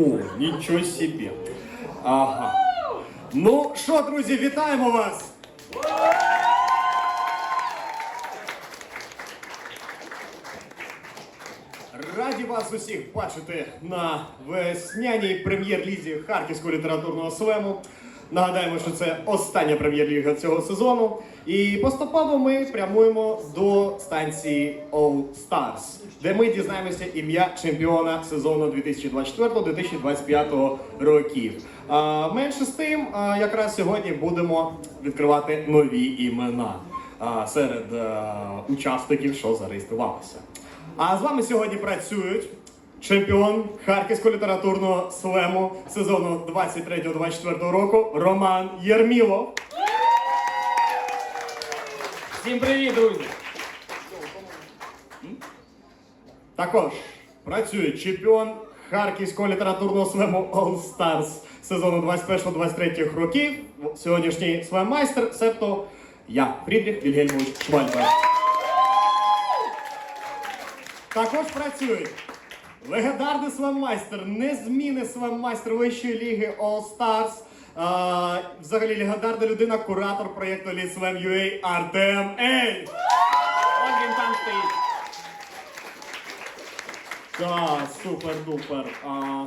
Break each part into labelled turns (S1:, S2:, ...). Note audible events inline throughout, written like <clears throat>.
S1: О, нічого собі. Ага. Ну що, друзі, вітаємо вас! Раді вас усіх бачити на весняній прем'єр-лізі Харківського літературного слему. Нагадаємо, що це остання прем'єр-ліга цього сезону. І поступово ми прямуємо до станції All Stars, де ми дізнаємося ім'я чемпіона сезону 2024-2025 років. А, менше з тим, а, якраз сьогодні будемо відкривати нові імена а, серед а, учасників, що зареєструвалися. А з вами сьогодні працюють чемпіон Харківського літературного слему сезону 23-24 року Роман Єрмілов.
S2: Всім привіт, друзі!
S1: Також працює чемпіон Харківського літературного слему All Stars сезону 21-23 років. Сьогоднішній слем-майстер, себто я, Фрідріх Вільгельмович Швальбер. Також працює легендарний слем-майстер, незмінний слем-майстер вищої ліги All Stars. А, взагалі легендарна людина, куратор проєкту Lead Slam UA Артем Ель.
S2: Ось він там стоїть.
S1: Так, супер-дупер. А,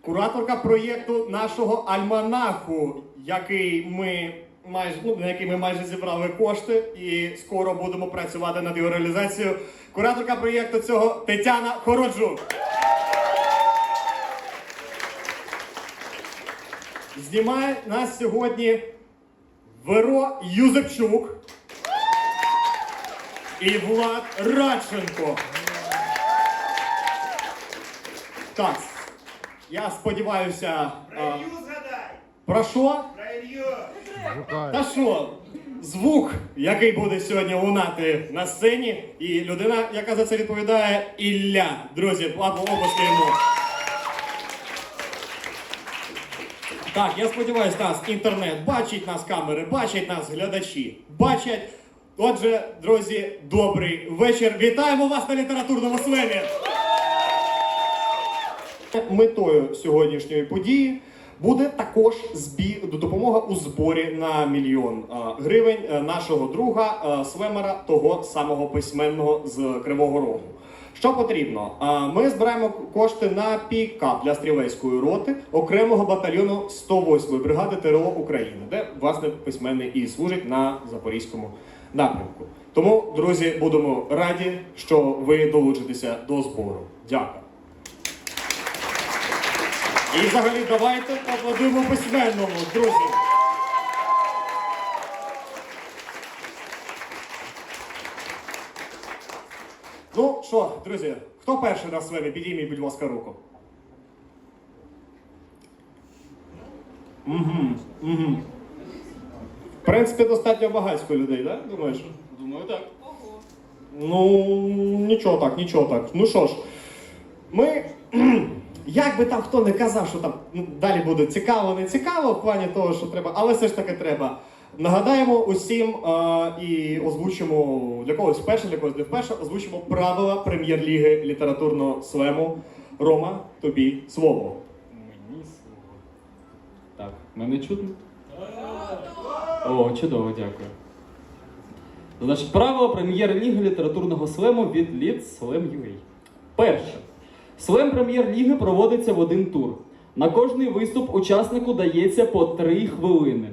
S1: кураторка проєкту нашого альманаху, який ми майже ну, на який ми майже зібрали кошти, і скоро будемо працювати над його реалізацією. Кураторка проєкту цього Тетяна Хороджук. Знімає нас сьогодні Веро Юзепчук і Влад Радченко. Так, я сподіваюся. а,
S3: Про Ілью згадай!
S1: Про що?
S3: Про Ілью!
S1: Та що? Звук, який буде сьогодні лунати на сцені, і людина, яка за це відповідає, Ілля. Друзі, ладно, обласки йому. Так, я сподіваюся, нас інтернет бачить нас камери, бачать нас глядачі, бачать. Отже, друзі, добрий вечір. Вітаємо вас на літературному слемі. Метою сьогоднішньої події буде також збір допомога у зборі на мільйон а, гривень е, нашого друга а, свемера, того самого письменного з Кривого Рогу. Що потрібно? Ми збираємо кошти на пікап для стрілецької роти окремого батальйону 108-ї бригади ТРО України, де власне письменний і служить на запорізькому напрямку. Тому, друзі, будемо раді, що ви долучитеся до збору. Дякую. І взагалі давайте поаплодуємо письменному, друзі. Ну що, друзі, хто перший на свемі? Підійміть, будь ласка, руку. Угу, угу. В принципі, достатньо багатько людей, так? Да? Думаєш?
S2: Думаю, так.
S1: Ну, нічого так, нічого так. Ну що ж, ми. <clears throat> Як би там хто не казав, що там ну, далі буде цікаво, не цікаво в плані того, що треба, але все ж таки треба. Нагадаємо усім е, і озвучимо для когось вперше, для когось не вперше, озвучимо правила прем'єр-ліги літературного слему. Рома, тобі слово.
S2: Мені слово. Так, мене чутно? О, чудово, дякую. Значить, правила прем'єр-ліги літературного слему від Lead Slam UA. Перше. Слем прем'єр-ліги проводиться в один тур. На кожний виступ учаснику дається по 3 хвилини.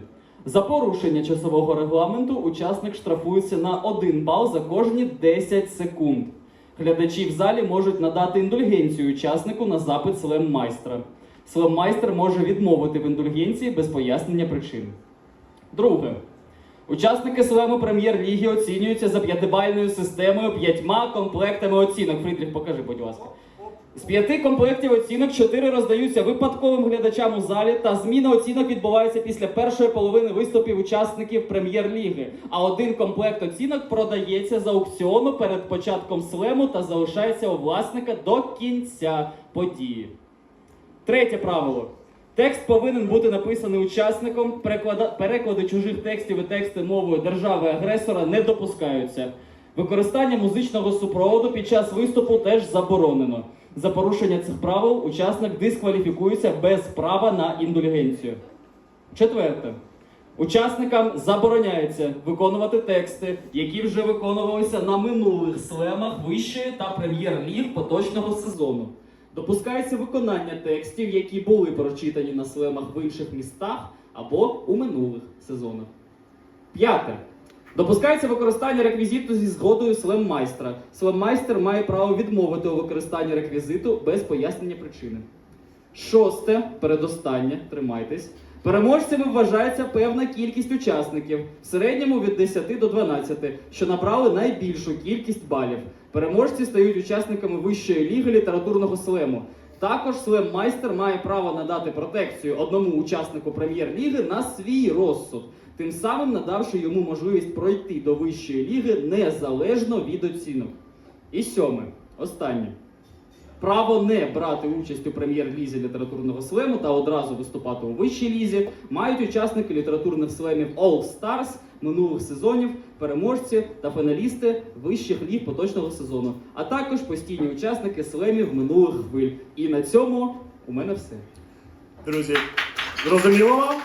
S2: За порушення часового регламенту учасник штрафується на 1 бал за кожні 10 секунд. Глядачі в залі можуть надати індульгенцію учаснику на запит слем-майстра. Слем-майстер може відмовити в індульгенції без пояснення причин. Друге. Учасники слему прем'єр-ліги оцінюються за п'ятибальною системою п'ятьма комплектами оцінок. Фрідріх, покажи, будь ласка. З п'яти комплектів оцінок чотири роздаються випадковим глядачам у залі, та зміна оцінок відбувається після першої половини виступів учасників прем'єр-ліги. А один комплект оцінок продається з аукціону перед початком слему та залишається у власника до кінця події. Третє правило. Текст повинен бути написаний учасником. Переклади чужих текстів і тексти мовою держави-агресора не допускаються. Використання музичного супроводу під час виступу теж заборонено. За порушення цих правил учасник дискваліфікується без права на індульгенцію. Четверте. Учасникам забороняється виконувати тексти, які вже виконувалися на минулих слемах вищої та прем'єр-ліг поточного сезону. Допускається виконання текстів, які були прочитані на слемах в інших містах або у минулих сезонах. П'яте. Допускається використання реквізиту зі згодою слем-майстра. Слем-майстер має право відмовити у використанні реквізиту без пояснення причини. Шосте, передостаннє, тримайтесь. Переможцями вважається певна кількість учасників, в середньому від 10 до 12, що набрали найбільшу кількість балів. Переможці стають учасниками вищої ліги літературного слему. Також слем-майстер має право надати протекцію одному учаснику прем'єр-ліги на свій розсуд, тим самим надавши йому можливість пройти до вищої ліги незалежно від оцінок. І сьоме, останнє. Право не брати участь у прем'єр-лізі літературного слему та одразу виступати у вищій лізі мають учасники літературних слемів All Stars минулих сезонів, переможці та фіналісти вищих ліг поточного сезону, а також постійні учасники слемів минулих хвиль. І на цьому у мене все.
S1: Друзі, зрозуміло вам?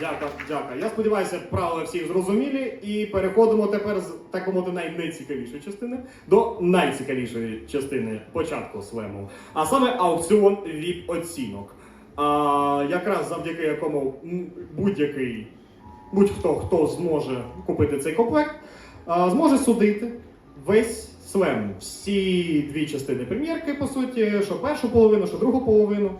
S1: Дякую, дякую. Я сподіваюся, правила всі зрозумілі. І переходимо тепер з так би мовити найнецікавішої частини до найцікавішої частини початку слему. А саме аукціон від оцінок. А, якраз завдяки якому будь-який, будь-хто хто зможе купити цей комплект, а, зможе судити весь слем. Всі дві частини прем'єрки, по суті, що першу половину, що другу половину.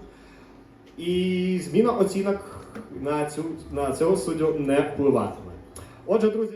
S1: І зміна оцінок на цю на цього суддю не впливатиме. Отже, друзі.